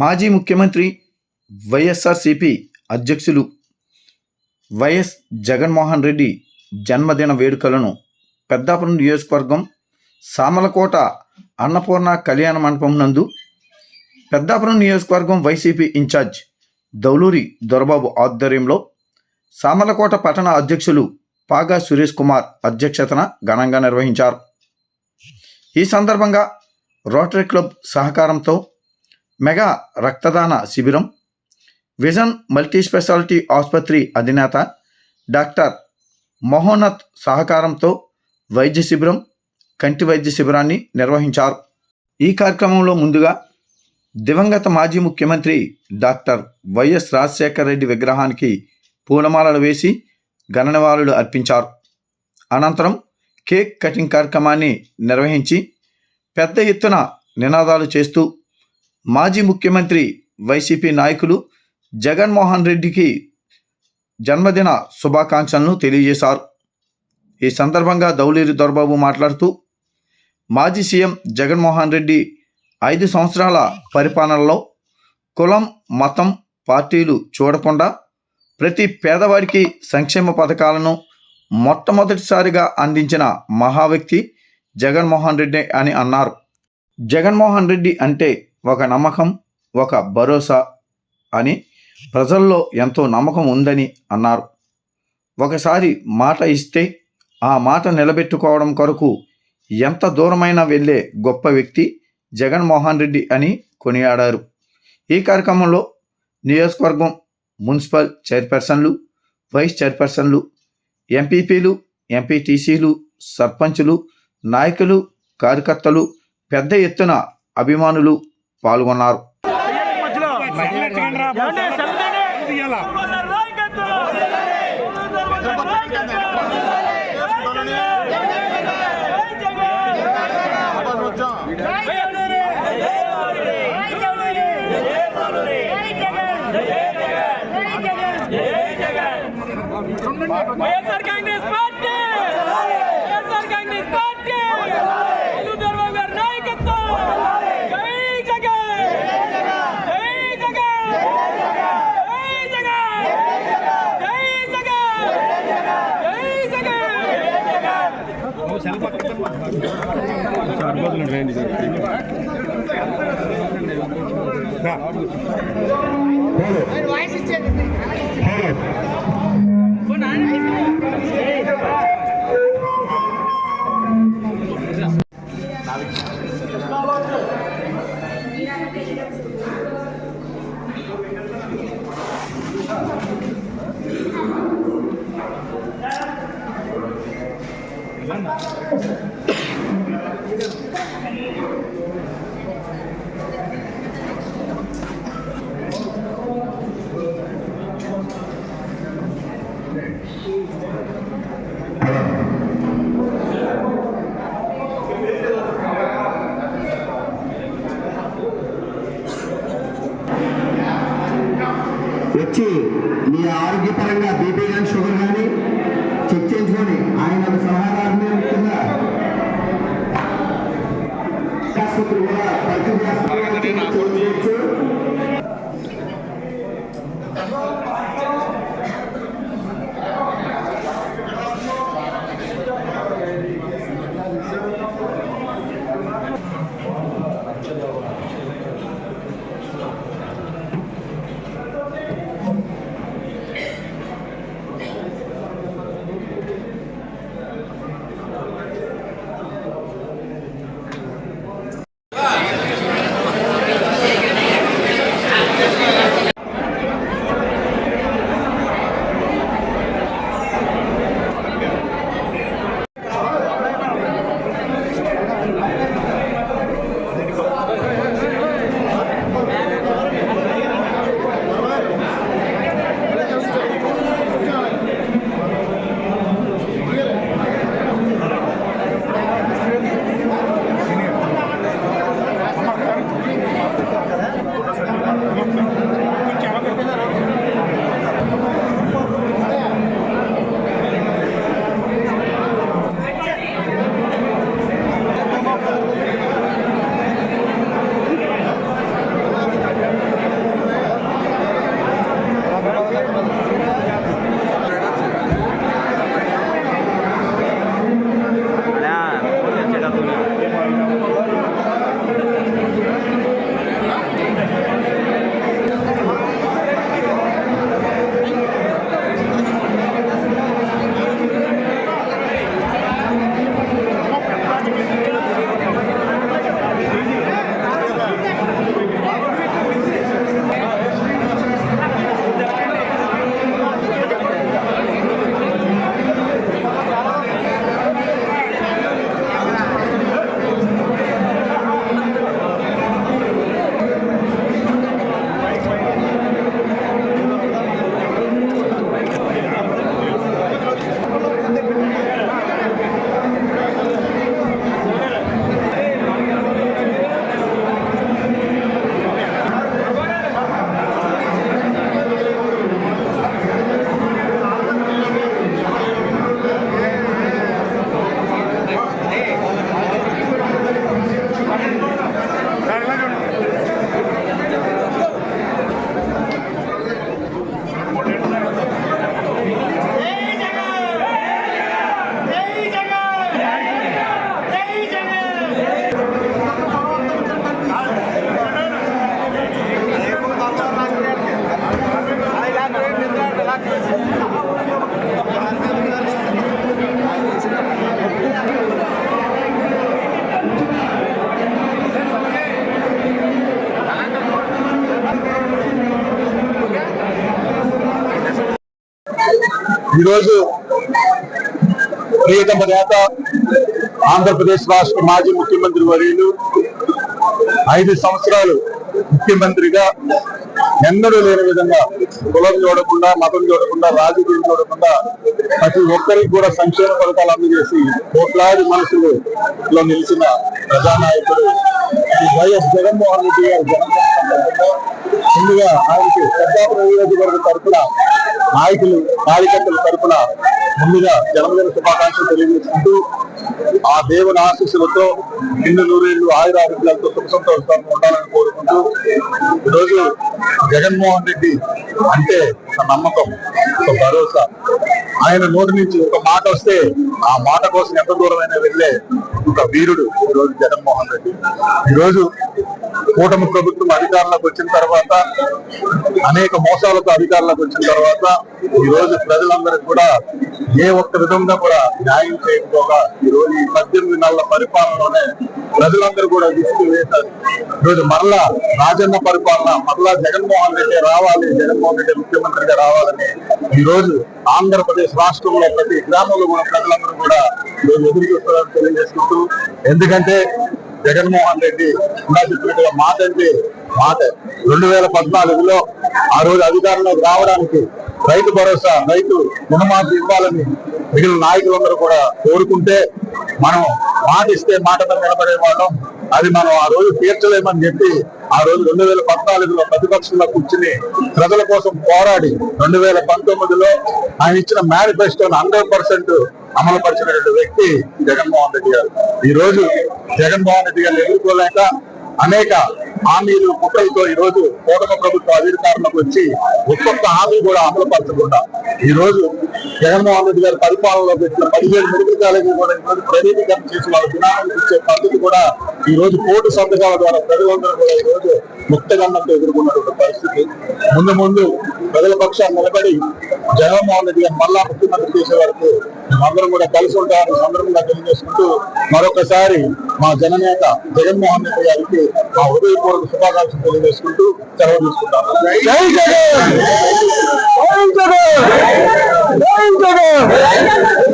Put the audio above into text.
మాజీ ముఖ్యమంత్రి వైఎస్ఆర్సిపి అధ్యక్షులు వైఎస్ జగన్మోహన్ రెడ్డి జన్మదిన వేడుకలను పెద్దాపురం నియోజకవర్గం సామలకోట అన్నపూర్ణ కళ్యాణ మండపం నందు పెద్దాపురం నియోజకవర్గం వైసీపీ ఇన్ఛార్జ్ దౌలూరి దొరబాబు ఆధ్వర్యంలో సామలకోట పట్టణ అధ్యక్షులు పాగా సురేష్ కుమార్ అధ్యక్షతన ఘనంగా నిర్వహించారు. ఈ సందర్భంగా రోటరీ క్లబ్ సహకారంతో మెగా రక్తదాన శిబిరం విజన్ మల్టీ స్పెషాలిటీ ఆసుపత్రి అధినేత డాక్టర్ మహోన్నత్ సహకారంతో వైద్య శిబిరం కంటి వైద్య శిబిరాన్ని నిర్వహించారు. ఈ కార్యక్రమంలో ముందుగా దివంగత మాజీ ముఖ్యమంత్రి డాక్టర్ వైఎస్ రాజశేఖర రెడ్డి విగ్రహానికి పూలమాలలు వేసి ఘన నివాళులు అర్పించారు. అనంతరం కేక్ కటింగ్ కార్యక్రమాన్ని నిర్వహించి పెద్ద ఎత్తున నినాదాలు చేస్తూ మాజీ ముఖ్యమంత్రి వైసీపీ నాయకులు జగన్మోహన్ రెడ్డికి జన్మదిన శుభాకాంక్షలను తెలియజేశారు. ఈ సందర్భంగా దౌలీరి దొరబాబు మాట్లాడుతూ మాజీ సీఎం జగన్మోహన్ రెడ్డి ఐదు సంవత్సరాల పరిపాలనలో కులం మతం పార్టీలు చూడకుండా ప్రతి పేదవాడికి సంక్షేమ పథకాలను మొట్టమొదటిసారిగా అందించిన మహా వ్యక్తి జగన్మోహన్ రెడ్డి అని అన్నారు. జగన్మోహన్ రెడ్డి అంటే ఒక నమ్మకం ఒక భరోసా అని ప్రజల్లో ఎంతో నమ్మకం ఉందని అన్నారు. ఒకసారి మాట ఇస్తే ఆ మాట నిలబెట్టుకోవడం కొరకు ఎంత దూరమైనా వెళ్ళే గొప్ప వ్యక్తి జగన్మోహన్ రెడ్డి అని కొనియాడారు. ఈ కార్యక్రమంలో నియోజకవర్గం మున్సిపల్ చైర్పర్సన్లు వైస్ చైర్పర్సన్లు ఎంపీపీలు ఎంపీటీసీలు సర్పంచులు నాయకులు కార్యకర్తలు పెద్ద ఎత్తున అభిమానులు పాల్గొన్నారు వైఎస్ఆర్ కాంగ్రెస్ పార్టీ రండి సార్ వాయిస్ ఇచ్చేది వచ్చి మీ ఆరోగ్యపరంగా ఈరోజు ప్రియతమ నేత ఆంధ్రప్రదేశ్ రాష్ట్ర మాజీ ముఖ్యమంత్రి వర్యులు ఐదు సంవత్సరాలు ముఖ్యమంత్రిగా ఎన్నడూ లేని విధంగా కులం చూడకుండా మతం చూడకుండా రాజకీయం చూడకుండా ప్రతి ఒక్కరికి కూడా సంక్షేమ పథకాలు అందజేసి కోట్లాది మనసులో నిలిచిన ప్రజానాయకుడు వైఎస్ జగన్మోహన్ రెడ్డి గారు జన్మదిన ముందుగా ఆయనకి ప్రజా ప్రయోజకవర్గ తరఫున నాయకులు కార్యకర్తల తరఫున ముందుగా జన్మదిన శుభాకాంక్షలు తెలియజేసుకుంటూ ఆ దేవుని ఆశీస్సులతో నిన్ను నూరేళ్ళు ఆయుర ఆరోగ్యాలతో సుఖ సంతోషాలను ఉండాలని కోరుకుంటూ ఈరోజు జగన్మోహన్ రెడ్డి అంటే నమ్మకం ఒక భరోసా. ఆయన నోటి నుంచి ఒక మాట వస్తే ఆ మాట కోసం ఎంత దూరమైనా వెళ్ళే ఒక వీరుడు ఈరోజు జగన్మోహన్ రెడ్డి. ఈరోజు కూటమి ప్రభుత్వం అధికారంలోకి వచ్చిన తర్వాత అనేక మోసాలతో అధికారంలోకి వచ్చిన తర్వాత ఈ రోజు ప్రజలందరికీ కూడా ఏ ఒక్క విధంగా కూడా న్యాయం చేయకపోగా ఈ రోజు ఈ పద్దెనిమిది నెలల పరిపాలనలోనే ప్రజలందరూ కూడా దృష్టి వేశారు. ఈరోజు మరలా రాజన్న పరిపాలన మరలా జగన్మోహన్ రెడ్డి రావాలి జగన్మోహన్ రెడ్డి ముఖ్యమంత్రిగా రావాలని ఈ రోజు ఆంధ్రప్రదేశ్ రాష్ట్రంలో ప్రతి గ్రామంలో కూడా ప్రజలందరూ కూడా మేము ఎదురు చూస్తారని తెలియజేసుకుంటూ ఎందుకంటే జగన్మోహన్ రెడ్డి ఇందా చెప్పినట్టుగా మాట అంటే మాట. రెండు వేల పద్నాలుగులో ఆ రోజు అధికారంలోకి రావడానికి రైతు భరోసా రైతు రుణమాఫీ ఇవ్వాలని మిగిలిన నాయకులందరూ కూడా కోరుకుంటే మనం మాట ఇస్తే మాట నిలబడే వాళ్ళం. అది మనం ఆ రోజు తీర్చలేమని చెప్పి ఆ రోజు రెండు వేల పద్నాలుగులో ప్రతిపక్షంలో కూర్చుని ప్రజల కోసం పోరాడి రెండు వేల పంతొమ్మిదిలో ఆయన ఇచ్చిన మేనిఫెస్టోను హండ్రెడ్ పర్సెంట్ అమలు పరిచినటువంటి వ్యక్తి జగన్మోహన్ రెడ్డి గారు. ఈ రోజు జగన్మోహన్ రెడ్డి గారిని ఎదుర్కోలేక అనేక హామీలు కుట్రలతో ఈ రోజు కూటమి ప్రభుత్వ అధికారులకు వచ్చి ఒక్కొక్క హామీ కూడా అమలు పరచకుండా ఈ రోజు జగన్మోహన్ రెడ్డి గారి పరిపాలనలో పెట్టిన పదిహేడు మెడికల్ కాలేజీలు కూడా ఈ ప్రైవేటీకరణ చేసి వాళ్ళ దినాలను ఇచ్చే పద్ధతి కూడా ఈ రోజు కోర్టు సంతకాల ద్వారా ప్రజలందరూ కూడా ఈ రోజు ముక్తగన్నంతో ఎదుర్కొన్నటువంటి పరిస్థితి. ముందు ముందు ప్రజల పక్షాన్ని నిలబడి జగన్మోహన్ రెడ్డి గారు మళ్ళా ముఖ్యమంత్రి చేసే వరకు మేమందరం కూడా కలిసి ఉంటామని సందర్భంగా తెలియజేసుకుంటూ మరొకసారి మా జననేత జగన్మోహన్ రెడ్డి గారికి మా హృదయపూర్వక శుభాకాంక్షలు తెలియజేసుకుంటూ సెలవు తీసుకుంటాం జై జగన్! జై జగన్! జై జగన్!